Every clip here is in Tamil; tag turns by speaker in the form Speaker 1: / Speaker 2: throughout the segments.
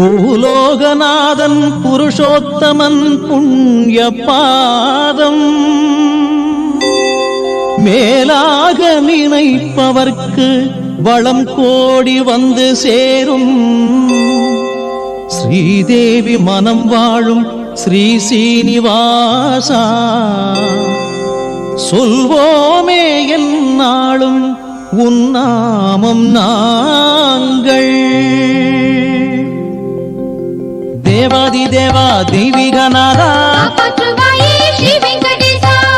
Speaker 1: பூலோகநாதன் புருஷோத்தமன் புண்ணிய பாதம் மேலாக நினைப்பவர்க்கு வளம் கோடி வந்து சேரும். ஸ்ரீதேவி மனம் வாழும் ஸ்ரீ சீனிவாசா. சொல்வோமே என்னாலும் உன்னாமம் நாங்கள். தேவாதி தேவா தெய்வீகநாதா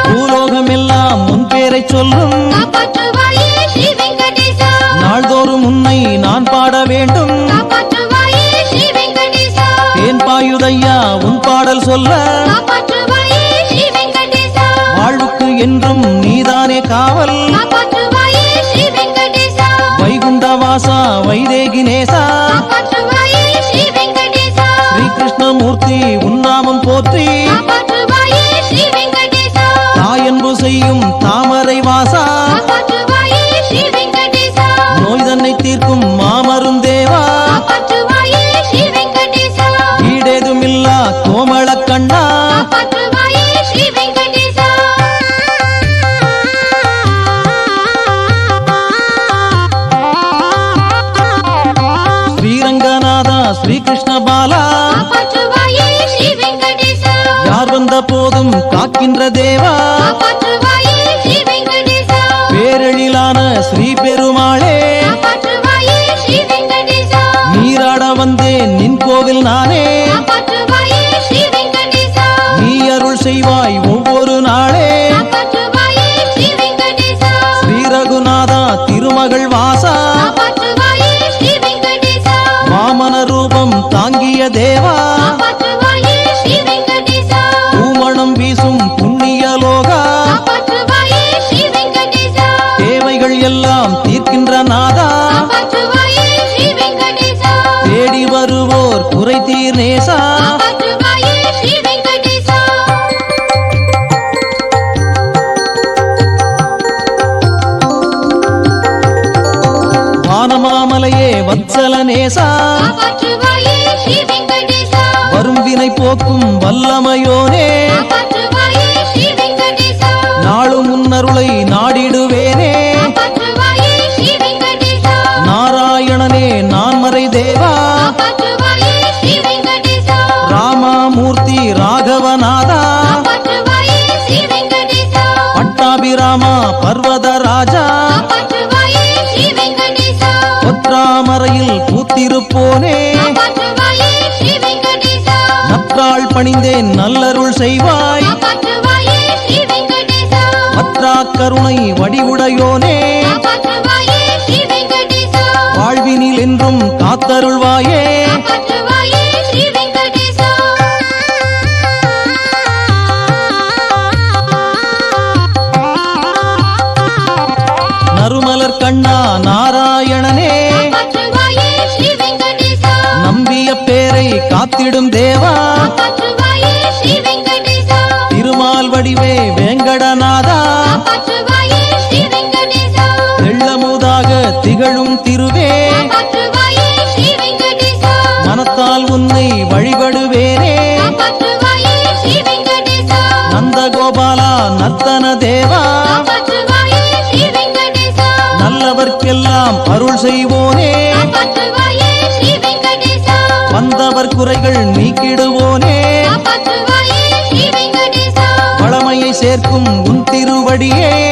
Speaker 1: பூலோகம் எல்லாம் உன் பேரை சொல்லும். நாள்தோறும் உன்னை நான் பாட வேண்டும். ஏன் பாயுதையா உன் பாடல் சொல்ல? வாழ்வுக்கு என்றும் நீதானே காவல்.
Speaker 2: வைகுண்டவாசா
Speaker 1: வைதேகினேசா. ஸ்ரீகிருஷ்ண பாலா. யார் வந்த போதும் காக்கின்ற தேவா. பேரெழிலான ஸ்ரீ பெருமாளே. நீராட வந்தேன் நின் கோவில் நானே. நீ அருள் செய்வாய் ஒவ்வொரு நாளே.
Speaker 2: ஸ்ரீ
Speaker 1: ரகுநாதா திருமகள் வாசா. தாங்கிய தேவா. பூமணம் வீசும் புண்ணிய லோகா. தேவைகள் எல்லாம் தீர்க்கின்ற நாதா. தேடி வருவோர் குறை தீர் நேசா. வானமாமலையே வத்சல நேசா. வரும் வினை போக்கும் வல்லமையோனே. நாளும் முன்னருளை நாடிடுவேனே. நாராயணனே நான் மறை தேவா ராமாமூர்த்தி ராகவநாதா. பட்டாபிராமா பர்வத ராஜா.
Speaker 2: காப்பாற்றுவாயே ஸ்ரீ வெங்கடேசா.
Speaker 1: ஒற்றாமறையில் பூத்திருப்போனே. நற்றாள் பணிந்தேன் நல்லருள் செய்வாய். மற்றா கருணை வடிவுடையோனே. வாழ்வினில் என்றும் காத்தருள்வாயே. திகழும் திருவே. மனத்தால் உன்னை
Speaker 2: ஸ்ரீ வெங்கடேசா.
Speaker 1: நந்தகோபாலா நர்த்தன தேவா. நல்லவர்க்கெல்லாம் அருள் செய்வோனே. வந்தவர் குறைகள் நீக்கிடுவோனே. பழமையை சேர்க்கும் உன் திருவடியே.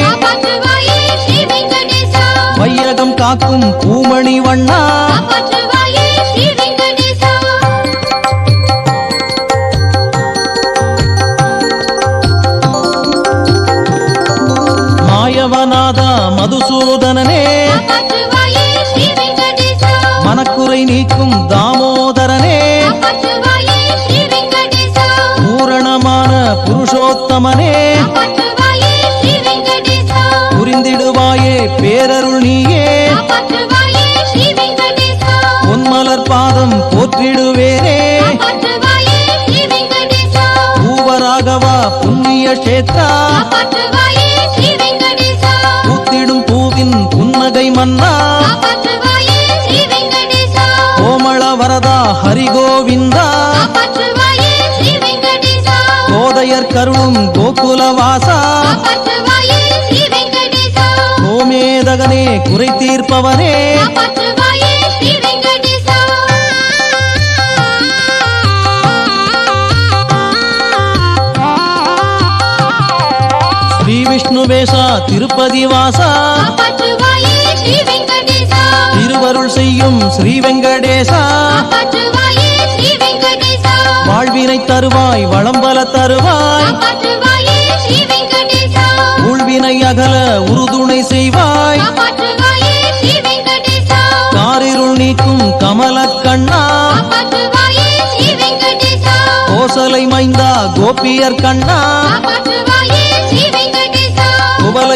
Speaker 1: காக்கும் பூமணி வண்ணா. மாயவநாதா மதுசூதனனே. மனக்குறை நீக்கும் தாமோதரனே. பூரணமான புருஷோத்தமனே.
Speaker 2: புண்ணியக்ஷேத்ரா
Speaker 1: பூத்திடும் பூவின் புன்னகை மன்னா. கோமள வரதா ஹரிகோவிந்தா. கோதையர் கருளும் கோகுலவாசா கோமேதகனே குறை தீர்ப்பவனே.
Speaker 2: ஸ்ரீ
Speaker 1: விஷ்ணுவேஷா திருப்பதி வாசா. திருவருள் செய்யும் ஸ்ரீ வெங்கடேசா. வாழ்வினை தருவாய் வளம்பல தருவாய். ஊழ்வினை அகல உறுதுணை செய்வாய். காரிருள் நீக்கும் கமல கண்ணா. கோசலை மைந்தா கோபியர் கண்ணா.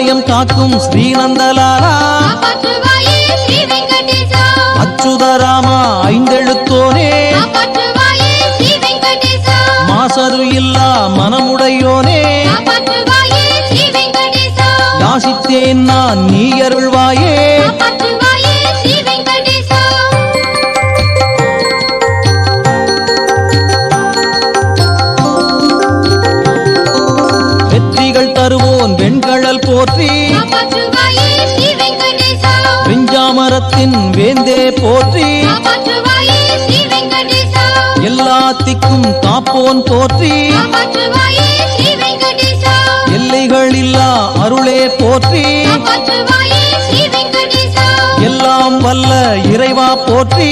Speaker 1: குவலயம் காக்கும் ஸ்ரீநந்தலாலா. அச்சுதராமா ஐந்தெழுத்தோனே. மாசரு இல்லா மனமுடையோனே யாசித்தேன் நான் நீ அருள்வாயே வெஞ்சாமரத்தின் வேந்தே போற்றி.
Speaker 2: வெங்கடேசா.
Speaker 1: எல்லாத்திக்கும் காப்போன் போற்றி. எல்லைகள் இல்லா அருளே போற்றி. எல்லாம் வல்ல இறைவா போற்றி.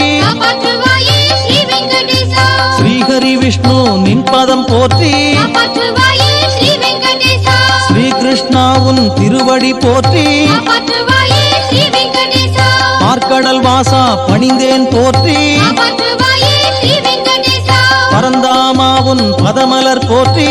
Speaker 1: ஸ்ரீஹரி விஷ்ணு நின் பதம் போற்றி.
Speaker 2: காப்பாற்றுவாயே ஸ்ரீ வெங்கடேசா.
Speaker 1: ஸ்ரீ கிருஷ்ணா உன் திருவடி போற்றி. பார்க்கடல் வாசா பணிந்தேன் போற்றி.
Speaker 2: காப்பாற்றுவாயே ஸ்ரீ வெங்கடேசா.
Speaker 1: பரந்தாமா உன் பதமலர் போற்றி.